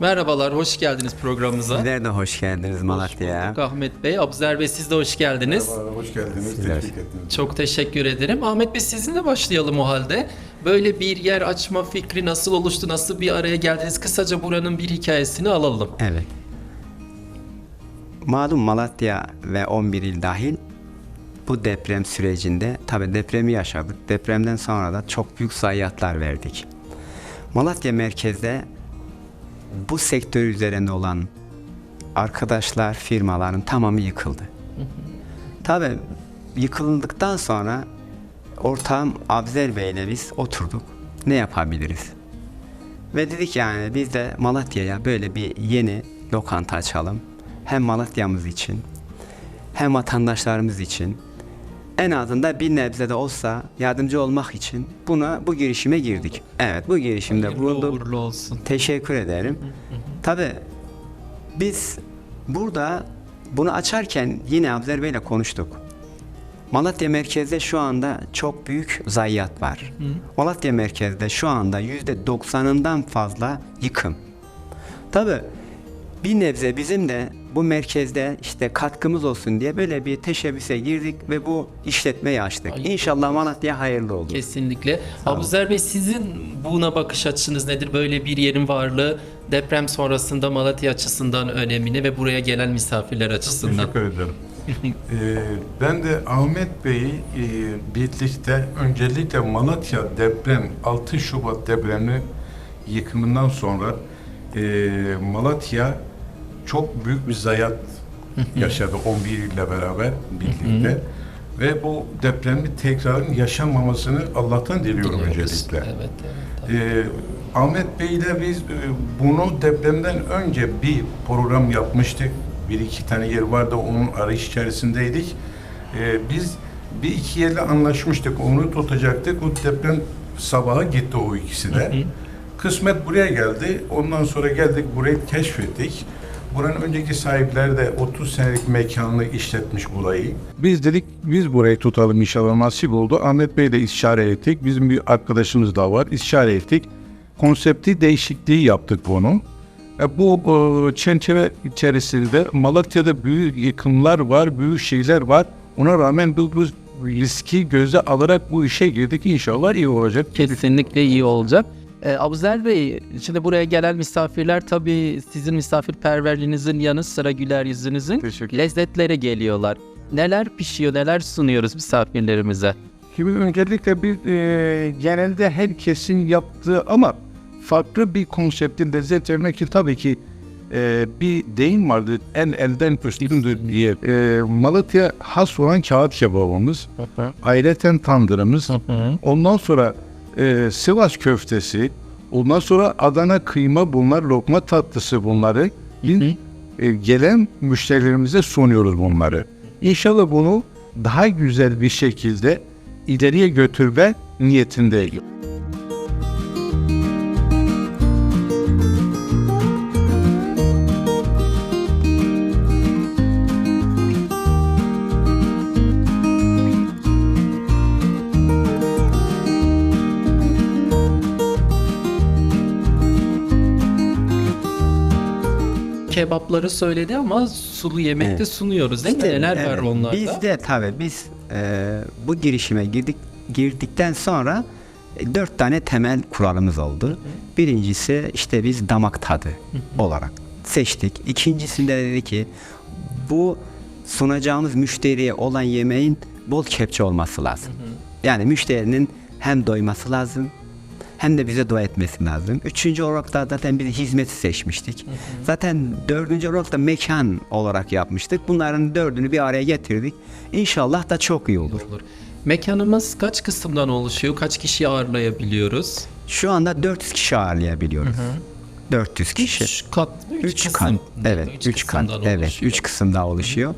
Merhabalar, hoş geldiniz programımıza. Sizler de hoş geldiniz Malatya'ya. Ahmet Bey, Abzer Bey siz de hoş geldiniz. Merhaba, hoş geldiniz. Sizler. Çok teşekkür ederim. Ahmet Bey sizinle başlayalım o halde. Böyle bir yer açma fikri nasıl oluştu, nasıl bir araya geldiniz? Kısaca buranın bir hikayesini alalım. Evet. Malum Malatya ve 11 il dahil bu deprem sürecinde tabi depremi yaşadık. Depremden sonra da çok büyük zayiatlar verdik. Malatya merkezde bu sektör üzerinde olan arkadaşlar, firmaların tamamı yıkıldı. Tabi yıkıldıktan sonra ortağım Abzer Bey ile biz oturduk. Ne yapabiliriz? Ve dedik yani biz de Malatya'ya böyle bir yeni lokanta açalım. Hem Malatya'mız için hem vatandaşlarımız için en azından bir nebze de olsa yardımcı olmak için buna bu girişime girdik. Evet bu girişimde bulunduk. olsun. Teşekkür ederim. Tabi biz burada bunu açarken yine Abzer Bey'le konuştuk. Malatya merkezde şu anda çok büyük zayiat var. Malatya merkezde şu anda yüzde doksanından fazla yıkım. Tabi bir nebze bizim de bu merkezde işte katkımız olsun diye böyle bir teşebbüse girdik ve bu işletmeyi açtık. Hayırlı İnşallah Malatya hayırlı olur. Kesinlikle. Abzer Bey sizin buna bakış açınız nedir? Böyle bir yerin varlığı deprem sonrasında Malatya açısından önemini ve buraya gelen misafirler açısından. Teşekkür ederim. Ee, ben de Ahmet Bey'i e, birlikte öncelikle Malatya deprem 6 Şubat depremi yıkımından sonra e, Malatya çok büyük bir zayiat yaşadı 11 ile beraber birlikte. Ve bu depremi tekrarın yaşanmamasını Allah'tan diliyorum öncelikle. Evet, evet. Ee, Ahmet Bey ile biz e, bunu depremden önce bir program yapmıştık. Bir iki tane yer vardı, onun arayış içerisindeydik. Ee, biz bir iki yerle anlaşmıştık, onu tutacaktık. O deprem sabaha gitti o ikisi de. Kısmet buraya geldi. Ondan sonra geldik, burayı keşfettik. Buranın önceki sahipleri de 30 senelik mekanını işletmiş burayı. Biz dedik biz burayı tutalım inşallah nasip oldu. Ahmet Bey de istişare ettik. Bizim bir arkadaşımız da var. İstişare ettik. Konsepti değişikliği yaptık bunu. E, bu e, çerçeve içerisinde Malatya'da büyük yıkımlar var, büyük şeyler var. Ona rağmen bu, bu riski göze alarak bu işe girdik. İnşallah iyi olacak. Kesinlikle iyi olacak. Ee, Abuzer Bey, şimdi buraya gelen misafirler tabii sizin misafirperverliğinizin yanı sıra güler yüzünüzün Teşekkür. lezzetlere geliyorlar. Neler pişiyor, neler sunuyoruz misafirlerimize? Şimdi öncelikle bir e, genelde herkesin yaptığı ama farklı bir konseptin lezzet vermek için tabii ki e, bir deyim vardı en elden üstündür diye. E, Malatya has olan kağıt kebabımız, ayrıca tandırımız, ondan sonra e, Sivas köftesi, ondan sonra Adana kıyma bunlar, lokma tatlısı bunları e, gelen müşterilerimize sunuyoruz bunları. İnşallah bunu daha güzel bir şekilde ileriye götürme niyetindeyim. Kebapları söyledi ama sulu yemek de Evet. sunuyoruz değil mi? Neler var Evet, onlarda? Biz de tabii biz e, bu girişime girdik girdikten sonra e, dört tane temel kuralımız oldu. Birincisi işte biz damak tadı olarak seçtik. İkincisinde dedi ki bu sunacağımız müşteriye olan yemeğin bol kepçe olması lazım. Yani müşterinin hem doyması lazım hem de bize dua etmesi lazım. Üçüncü olarak da zaten biz hizmeti seçmiştik. Zaten dördüncü olarak da mekan olarak yapmıştık. Bunların dördünü bir araya getirdik. İnşallah da çok iyi olur. olur. Mekanımız kaç kısımdan oluşuyor? Kaç kişi ağırlayabiliyoruz? Şu anda 400 kişi ağırlayabiliyoruz. 400 kişi. Üç kat mı? Üç, Üç kısım. kat. değil mi? Evet, Üç üç kat. kısımdan Evet, oluşuyor. üç kısımda oluşuyor.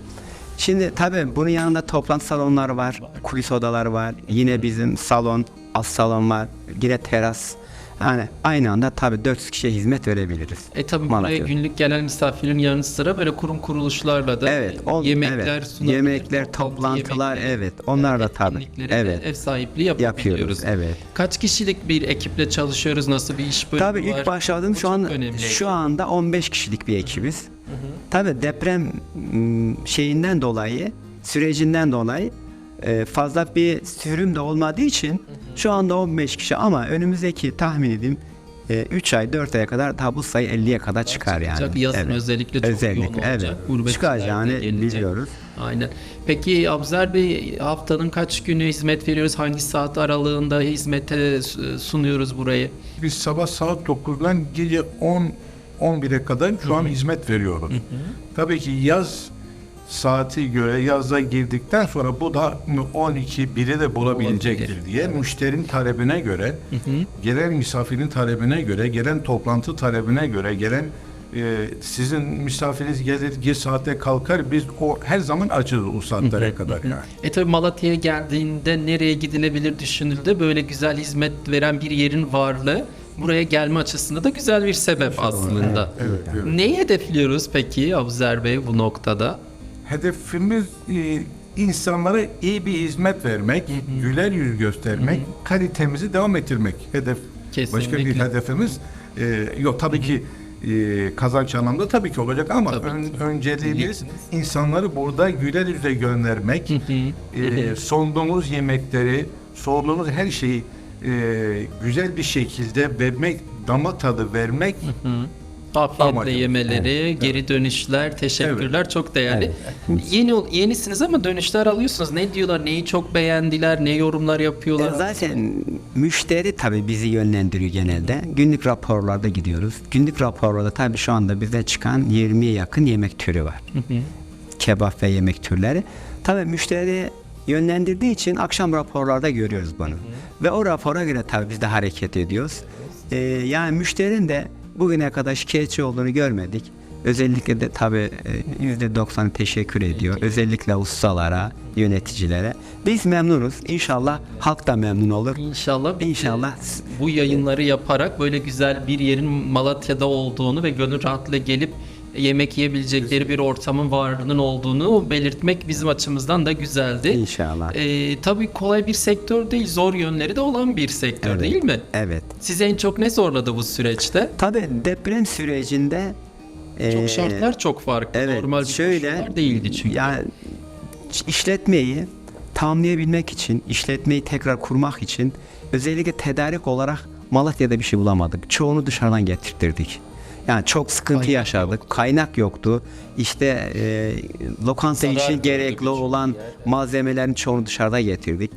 Şimdi tabii bunun yanında toplantı salonları var, kulis odaları var. Yine bizim salon, az salon var. Yine teras Yani aynı anda tabii 400 kişiye hizmet verebiliriz. E tabii buraya Malatya'da. günlük gelen misafirin yanı sıra böyle kurum kuruluşlarla da Evet, ol- yemekler evet. sunabilir, Yemekler, toplantı toplantılar, evet. Onlar da tabii. Evet. ev sahipliği yapabiliyoruz. Yapıyoruz, evet. Kaç kişilik bir ekiple çalışıyoruz? Nasıl bir iş bölümü Tabii var? ilk başladığım Bu şu çok an önemli. şu anda 15 kişilik bir ekibiz. Tabii deprem m, şeyinden dolayı, sürecinden dolayı e, fazla bir sürüm de olmadığı için şu anda 15 kişi ama önümüzdeki tahmin edeyim 3 ay 4 aya kadar daha bu sayı 50'ye kadar çıkar yani. Çıkacak. Yazın özellikle çok yoğun olacak. Evet. Çıkacağını biliyoruz. Aynen. Peki Abzer Bey haftanın kaç günü hizmet veriyoruz? Hangi saat aralığında hizmete su- sunuyoruz burayı? Biz sabah saat 9'dan gece 10 11'e kadar şu an hizmet veriyoruz. Tabii ki yaz saati göre yazda girdikten sonra bu da 12 1'i de bulabilecektir diye müşterinin talebine göre, gelen misafirin talebine göre, gelen toplantı talebine göre, gelen e, sizin misafiriniz gelir geç saatte kalkar biz o her zaman açız o saatlere kadar yani. E tabi Malatya'ya geldiğinde nereye gidilebilir düşünüldü. Böyle güzel hizmet veren bir yerin varlığı buraya gelme açısında da güzel bir sebep aslında. Evet, evet. Neyi hedefliyoruz peki Abzer Bey bu noktada? Hedefimiz e, insanlara iyi bir hizmet vermek, güler yüz göstermek, kalitemizi devam ettirmek. Hedef. Başka bir Kesinlikle. hedefimiz e, yok tabii ki e, kazanç anlamda tabii ki olacak ama Tabii ön, önceliğimiz insanları burada güler yüzle göndermek. e, sunduğumuz yemekleri, sorduğumuz her şeyi e, güzel bir şekilde vermek, damak tadı vermek Afiyetle yemeleri, geri dönüşler, teşekkürler çok değerli. Yeni yenisiniz ama dönüşler alıyorsunuz. Ne diyorlar? Neyi çok beğendiler? Ne yorumlar E, yapıyorlar? Zaten müşteri tabii bizi yönlendiriyor genelde. Günlük raporlarda gidiyoruz. Günlük raporlarda tabii şu anda bize çıkan 20'ye yakın yemek türü var. Kebap ve yemek türleri. Tabii müşteri yönlendirdiği için akşam raporlarda görüyoruz bunu. Ve o rapora göre tabii biz de hareket ediyoruz. Ee, yani müşterinin de bugüne kadar şikayetçi olduğunu görmedik. Özellikle de tabii e, %90 teşekkür ediyor. Özellikle ustalara, yöneticilere. Biz memnunuz. İnşallah halk da memnun olur. İnşallah İnşallah. bu yayınları yaparak böyle güzel bir yerin Malatya'da olduğunu ve gönül rahatlığıyla gelip yemek yiyebilecekleri bir ortamın varlığının olduğunu belirtmek bizim açımızdan da güzeldi. İnşallah. Ee, tabii kolay bir sektör değil, zor yönleri de olan bir sektör Evet. değil mi? Evet. Sizi en çok ne zorladı bu süreçte? Tabii deprem sürecinde Çok eee, şartlar çok farklı. Evet, Normal şöyle değildi çünkü. Yani işletmeyi tamamlayabilmek için, işletmeyi tekrar kurmak için özellikle tedarik olarak Malatya'da bir şey bulamadık. Çoğunu dışarıdan getirtirdik. Yani çok sıkıntı Kaynak yaşadık. Kaynak yoktu. İşte e, lokanta Zarar için gerekli olan malzemelerin çoğunu dışarıda getirdik.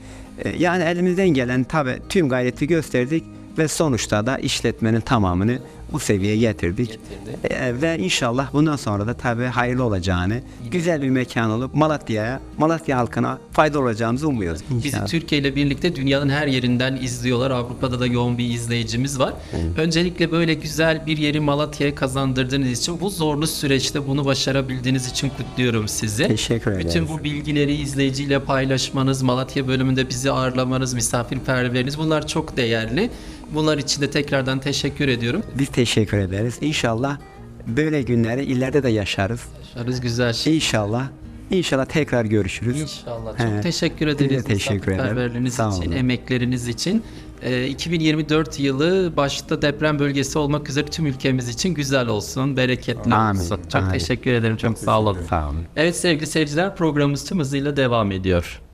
E, yani elimizden gelen tabii tüm gayreti gösterdik ve sonuçta da işletmenin tamamını bu seviyeye getirdik. Getirdi. E, ve inşallah bundan sonra da tabii hayırlı olacağını, güzel bir mekan olup Malatya'ya, Malatya halkına fayda olacağımızı umuyoruz. Bizi. Türkiye ile birlikte dünyanın her yerinden izliyorlar. Avrupa'da da yoğun bir izleyicimiz var. Öncelikle böyle güzel bir yeri Malatya'ya kazandırdığınız için bu zorlu süreçte bunu başarabildiğiniz için kutluyorum sizi. Teşekkür ederiz. Bütün bu bilgileri izleyiciyle paylaşmanız, Malatya bölümünde bizi ağırlamanız, misafirperverliğiniz bunlar çok değerli. Bunlar için de tekrardan teşekkür ediyorum. Biz teşekkür ederiz. İnşallah böyle günleri ileride de yaşarız. Yaşarız güzel şey. İnşallah. İnşallah tekrar görüşürüz. İnşallah. Çok He. teşekkür ederiz. teşekkür ederim. Sağ için, olun. emekleriniz için. Ee, 2024 yılı başta deprem bölgesi olmak üzere tüm ülkemiz için güzel olsun, bereketli Amin, olsun. Çok amin. teşekkür ederim. Çok sağ olun. Sağ olun. Evet sevgili seyirciler programımız tüm hızıyla devam ediyor.